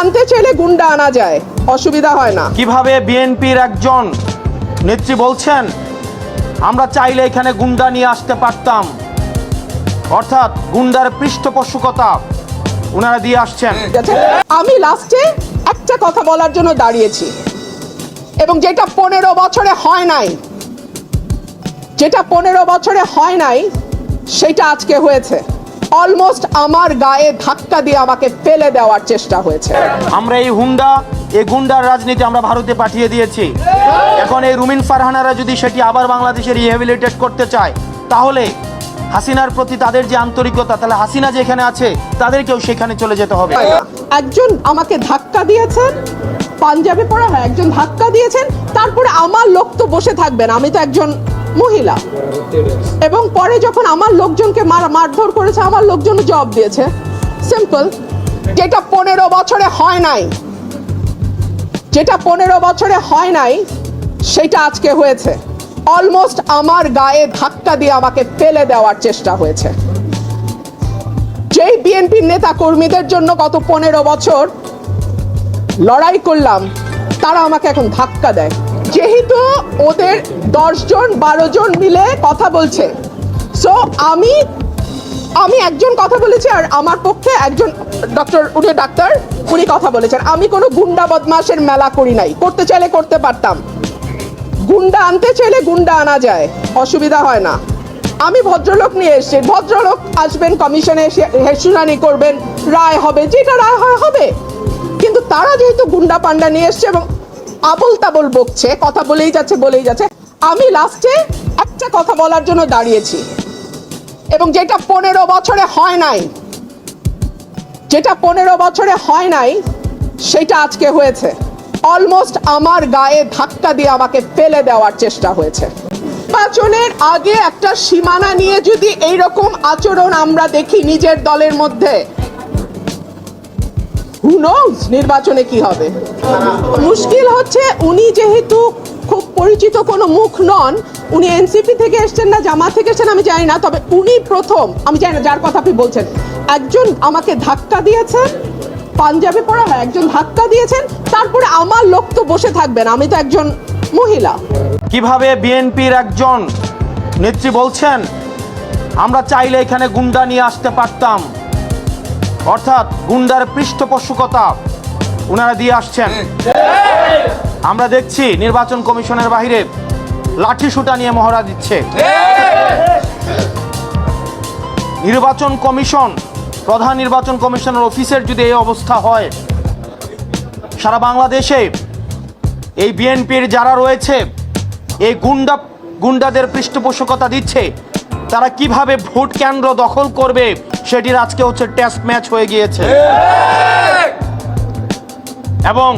আনতে চাইলে গুন্ডা আনা যায়। অসুবিধা হয় না। কীভাবে বিএনপির একজন নেত্রী বলছেন আমরা চাইলে এখানে গুন্ডা নিয়ে আসতে পারতাম। অর্থাৎ গুন্ডার পৃষ্ঠপোষকতা ওনারা দিয়ে আসছেন? আমি লাস্টে একটা কথা বলার জন্য দাঁড়িয়েছি। এবং যেটা পনেরো বছরে হয় নাই যেটা পনেরো বছরে হয় নাই সেটা আজকে হয়েছে। অলমোস্ট আমার গায়ে ধাক্কা দিয়ে আমাকে ফেলে দেওয়ার চেষ্টা হয়েছে। আমরা এই হুন্ডা এই গুন্ডার রাজনীতি আমরা ভারতে পাঠিয়ে দিয়েছি। এখন এই রুমিন ফারহানারা যদি সেটি আবার বাংলাদেশে রিহেবিলিটেট করতে চায় তাহলে হাসিনার প্রতি তাদের যে আন্তরিকতা তাহলে হাসিনা যেখানে আছে তাদেরকেও সেখানে চলে যেতে হবে। একজন আমাকে ধাক্কা দিয়েছেন পাঞ্জাবি পরা হয় একজন ধাক্কা দিয়েছেন তারপরে আমার লোক তো বসে থাকবেন আমি তো একজন মহিলা। এবং পরে যখন আমার লোকজনকে মার মারধর করেছে, আমার লোকজন জবাব দিয়েছে সিম্পল যেটা পনেরো বছরে হয় নাই, যেটা পনেরো বছরে হয় নাই, সেটা আজকে হয়েছে। অলমোস্ট আমার গায়ে ধাক্কা দিয়ে আমাকে ফেলে দেওয়ার চেষ্টা হয়েছে। যেই বিএনপির নেতা কর্মীদের জন্য গত পনেরো বছর লড়াই করলাম, তারা আমাকে এখন ধাক্কা দেয়। যেহেতু ওদের দশজন বারো জন মিলে কথা বলছে। সো আমি আমি একজন কথা বলেছি আর আমার পক্ষে একজন ডক্টর উনি ডাক্তার, উনি কথা বলেছেন। আমি কোনো গুন্ডা বদমাশের মেলা করি নাই। করতে চাইলে করতে পারতাম। গুন্ডা আনতে চাইলে গুন্ডা আনা যায়। অসুবিধা হয় না। আমি ভদ্রলোক নিয়ে এসেছি। ভদ্রলোক আসবেন, কমিশনে এসে শুনানি করবেন। রায় হবে, যেটা রায় হয়, হবে। কিন্তু তারা যেহেতু গুন্ডা পান্ডা নিয়ে এসছে এবং আবল তাবল বকছে, কথা বলেই যাচ্ছে বলেই যাচ্ছে। আমি লাস্টে একটা কথা বলার জন্য দাঁড়িয়েছি। এবং যেটা পনেরো বছরে হয় নাই, যেটা পনেরো বছরে হয় নাই, সেটা আজকে হয়েছে। অলমোস্ট আমার গায়ে ধাক্কা দিয়ে আমাকে ফেলে দেওয়ার চেষ্টা হয়েছে। নির্বাচনের আগে একটা সীমানা নিয়ে যদি এইরকম আচরণ আমরা দেখি নিজের দলের মধ্যে হু নোজ নির্বাচনে কি হবে? মুশকিল হচ্ছে উনি যেহেতু খুব পরিচিত কোনো মুখ নন, উনি এনসিপি থেকে এসেছেন না জামা থেকে এসেছেন, আমি জানি না, তবে উনি প্রথম, আমি জানি না যার কথা আপনি বলছেন, একজন আমাকে ধাক্কা দিয়েছেন, পাঞ্জাবি পরা হয়, একজন ধাক্কা দিয়েছেন, তারপরে আমার লোক তো বসে থাকবেন আমি তো একজন মহিলা। কীভাবে বিএনপির একজন নেত্রী বলছেন, আমরা চাইলে এখানে গুন্ডা নিয়ে আসতে পারতাম। অর্থাৎ গুন্ডার পৃষ্ঠপোষকতা ওনারা দিয়ে আসছেন। আমরা দেখছি নির্বাচন কমিশনের বাহিরে লাঠি সুটা নিয়ে মহড়া দিচ্ছে। নির্বাচন কমিশন, প্রধান নির্বাচন কমিশনের অফিসের যদি এই অবস্থা হয়, সারা বাংলাদেশে এই বিএনপির যারা রয়েছে, এই গুন্ডা, গুন্ডাদের পৃষ্ঠপোষকতা দিচ্ছে, তারা কীভাবে ভোট কেন্দ্র দখল করবে সেটির আজকে হচ্ছে টেস্ট ম্যাচ হয়ে গিয়েছে। এবং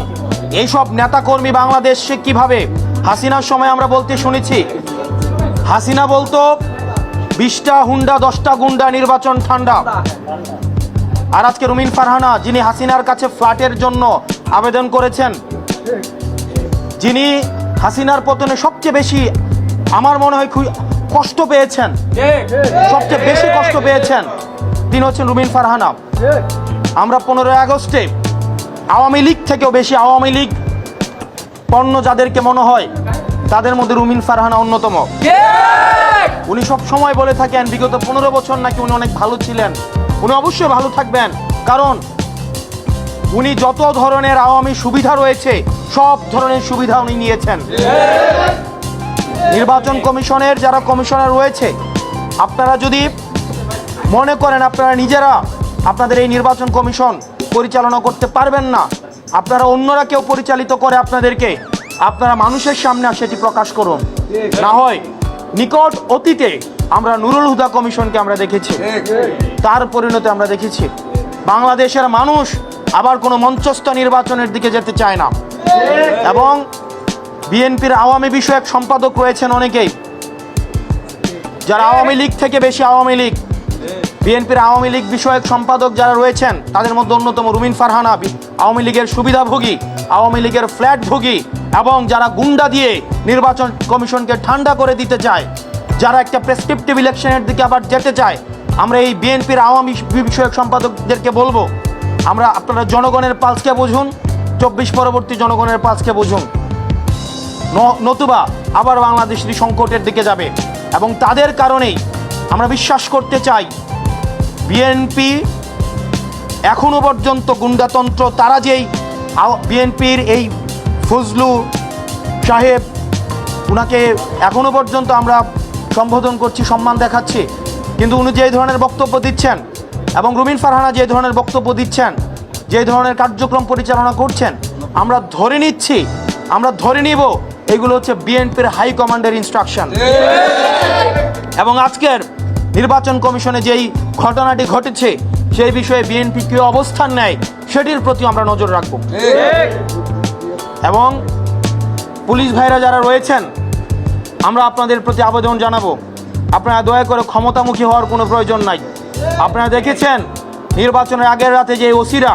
এইসব নেতাকর্মী বাংলাদেশে কীভাবে হাসিনার সময় আমরা বলতে শুনেছি? হাসিনা বলতো, বিশটা হুন্ডা, দশটা গুন্ডা, নির্বাচন ঠান্ডা। আর আজকে রুমিন ফারহানা, যিনি হাসিনার কাছে ফ্ল্যাটের জন্য আবেদন করেছেন, যিনি হাসিনার পতনে সবচেয়ে বেশি, আমার মনে হয় কষ্ট পেয়েছেন। সবচেয়ে বেশি কষ্ট পেয়েছেন। তিনি হচ্ছেন রুমিন ফারহানা। আমরা পনেরোই আগস্টে আওয়ামী লীগ থেকেও বেশি আওয়ামী লীগ পণ্য যাদেরকে মনে হয়, তাদের মধ্যে রুমিন ফারহানা অন্যতম। উনি সব সময় বলে থাকেন, বিগত পনেরো বছর নাকি উনি অনেক ভালো ছিলেন। উনি অবশ্যই ভালো থাকবেন, কারণ উনি যত ধরনের আওয়ামী সুবিধা রয়েছে, সব ধরনের সুবিধা উনি নিয়েছেন। নির্বাচন কমিশনের যারা কমিশনার রয়েছে, আপনারা যদি মনে করেন আপনারা নিজেরা, আপনাদের এই নির্বাচন কমিশন পরিচালনা করতে পারবেন না। আপনারা অন্যরা কেউ পরিচালিত করে আপনাদেরকে, আপনারা মানুষের সামনে সেটি প্রকাশ করুন। না হয় নিকট অতীতে আমরা নুরুল হুদা কমিশনকে আমরা দেখেছি। তার পরিণতি আমরা দেখেছি। বাংলাদেশের মানুষ আবার কোনো মঞ্চস্থ নির্বাচনের দিকে যেতে চায় না। এবং বিএনপির আওয়ামী বিষয়ক সম্পাদক রয়েছেন অনেকেই। যারা আওয়ামী লীগ থেকে বেশি আওয়ামী লীগ বিএনপির আওয়ামী লীগ বিষয়ক সম্পাদক যারা রয়েছেন, তাদের মধ্যে অন্যতম রুমিন ফারহানা বি- আওয়ামী লীগের সুবিধাভোগী, আওয়ামী লীগের ফ্ল্যাটভোগী এবং যারা গুন্ডা দিয়ে নির্বাচন কমিশনকে ঠান্ডা করে দিতে চায়, যারা একটা প্রেসক্রিপটিভ ইলেকশনের দিকে আবার যেতে চায়, আমরা এই বিএনপির আওয়ামী বিষয়ক সম্পাদকদেরকে বলব, আমরা আপনারা জনগণের পালসকে বুঝুন, চব্বিশ পরবর্তী জনগণের পালসকে বুঝুন। নতুবা আবার বাংলাদেশটি সংকটের দিকে যাবে এবং তাদের কারণেই আমরা বিশ্বাস করতে চাই বিএনপি এখনও পর্যন্ত গুন্ডাতন্ত্র তারা যেই বিএনপির এই ফজলু সাহেব উনাকে এখনও পর্যন্ত আমরা সম্বোধন করছি সম্মান দেখাচ্ছি। কিন্তু উনি যে ধরনের বক্তব্য দিচ্ছেন এবং রুমিন ফারহানা যে ধরনের বক্তব্য দিচ্ছেন যে ধরনের কার্যক্রম পরিচালনা করছেন আমরা ধরে নিচ্ছি আমরা ধরে নিব এগুলো হচ্ছে বিএনপির হাই কমান্ডের ইনস্ট্রাকশন এবং আজকের নির্বাচন কমিশনে যেই ঘটনাটি ঘটেছে, সেই বিষয়ে বিএনপি কি অবস্থান নেয়, সেটির প্রতি আমরা নজর রাখব। এবং পুলিশ ভাইরা যারা রয়েছেন, আমরা আপনাদের প্রতি আবেদন জানাব। আপনারা দয়া করে ক্ষমতামুখী হওয়ার কোনো প্রয়োজন নাই। আপনারা দেখেছেন, নির্বাচনের আগের রাতে যে ওসিরা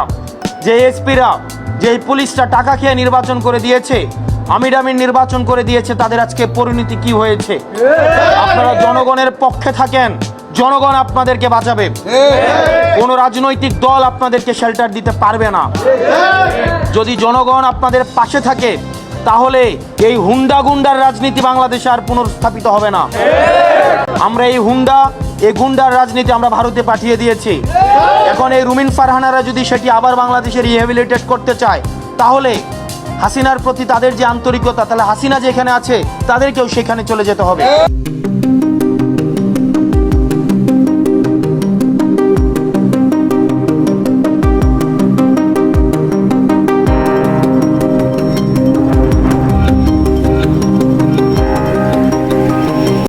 যে এসপিরা যে পুলিশটা টাকা খেয়ে নির্বাচন করে দিয়েছে, আমির আমির নির্বাচন করে দিয়েছে, তাদের আজকে পরিণতি কি হয়েছে? আপনারা জনগণের পক্ষে থাকেন জনগণ আপনাদেরকে বাঁচাবে। কোনো রাজনৈতিক দল আপনাদেরকে শেল্টার দিতে পারবে না। যদি জনগণ আপনাদের পাশে থাকে তাহলে এই হুন্ডা গুন্ডার রাজনীতি বাংলাদেশে আর পুনর্স্থাপিত হবে না। আমরা এই হুন্ডা এই গুন্ডার রাজনীতি আমরা ভারতে পাঠিয়ে দিয়েছি। এখন এই রুমিন ফারহানারা যদি সেটি আবার বাংলাদেশে রিহেবিলিটেট করতে চায় তাহলে হাসিনার প্রতি তাদের যে আন্তরিকতা তাহলে হাসিনা যেখানে আছে তাদেরকেও সেখানে চলে যেতে হবে।